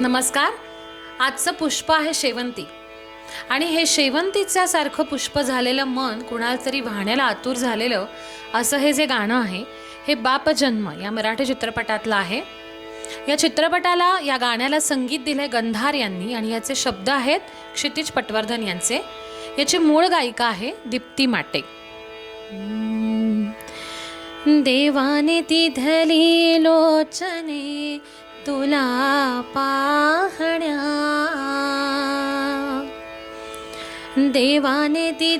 नमस्कार. आजचं पुष्प आहे शेवंती. आणि हे शेवंतीच्या सारखं पुष्प झालेलं मन कुणाला तरी वाहण्याला आतुर झालेलं असं हे जे गाणं आहे हे बाप जन्म या मराठी चित्रपटातलं आहे. या चित्रपटाला या गाण्याला संगीत दिलंय गंधार यांनी आणि याचे शब्द आहेत क्षितिज पटवर्धन यांचे. याची मूळ गायिका आहे दीप्ती माटे. देवाने ती धली लोचने तुला पाहण्या देवाने ती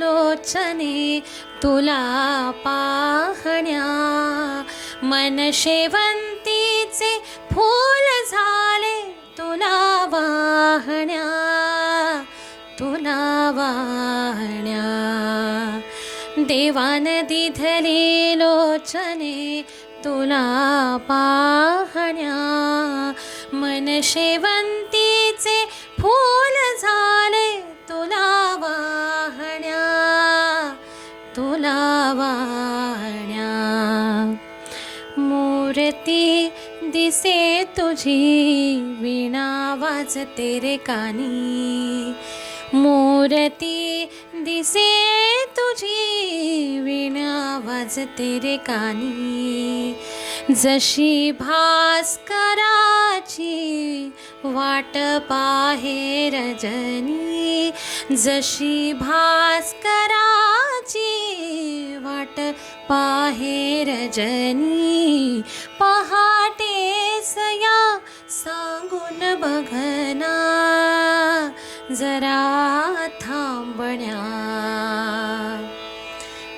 लोचने तुला पाहण्या. मन शेवंतीचे फूल झाले तुला वाहण्या. तुला वाहण्या. देवान दिधली लोचने तुला पा शेवंतीचे फूल झाले तुला वाहण्या तुला वाहण्या. मूर्ती दिसे तुझी विणा वाजते रे कानी. मूर्ती दिसे तुझी विणा वाजते रे कानी. जशी भास्कराची वाट पाहे रजनी जशी भास्कराची वाट पाहे रजनी पहाटे सया सांगून बघना जरा थांबण्या.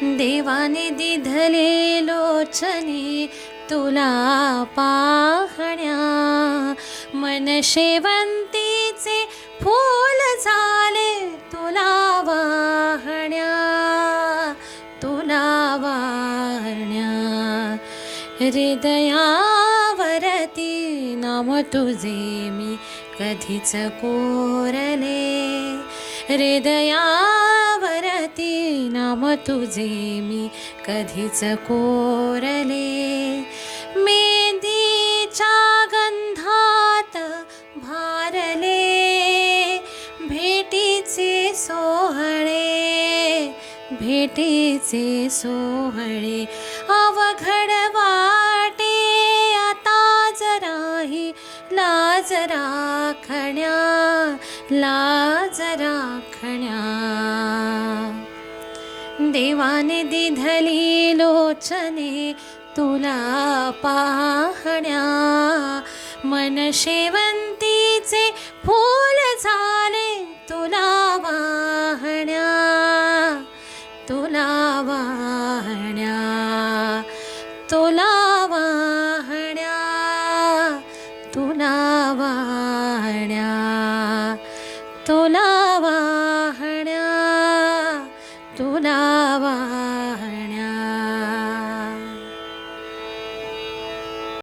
देवाने दिधले लोचने तुला पाहण्या मन शेवंतीचे फूल झाले तुला वाहण्या तुला वाहण्या. हृदयावरती नाम तुझे मी कधीच कोरले. हृदया हृदयावरती नाम तुझे मी कधीच कोरले. मेंदीच्या गंधात भारले भेटीचे सोहळे भेटीचे सोहळे. अवघड वाटे आता जराही लाज राखण्या लाज राखण्या. देवाने दिधली लोचने तुला पाहण्या. मन शेवंतीचे फूल झाले तुला वाहण्या. तुला वाहण्या. तुला वाहण्या. तुला वाहण्या. तुला वाहण्या तुला वाहण्या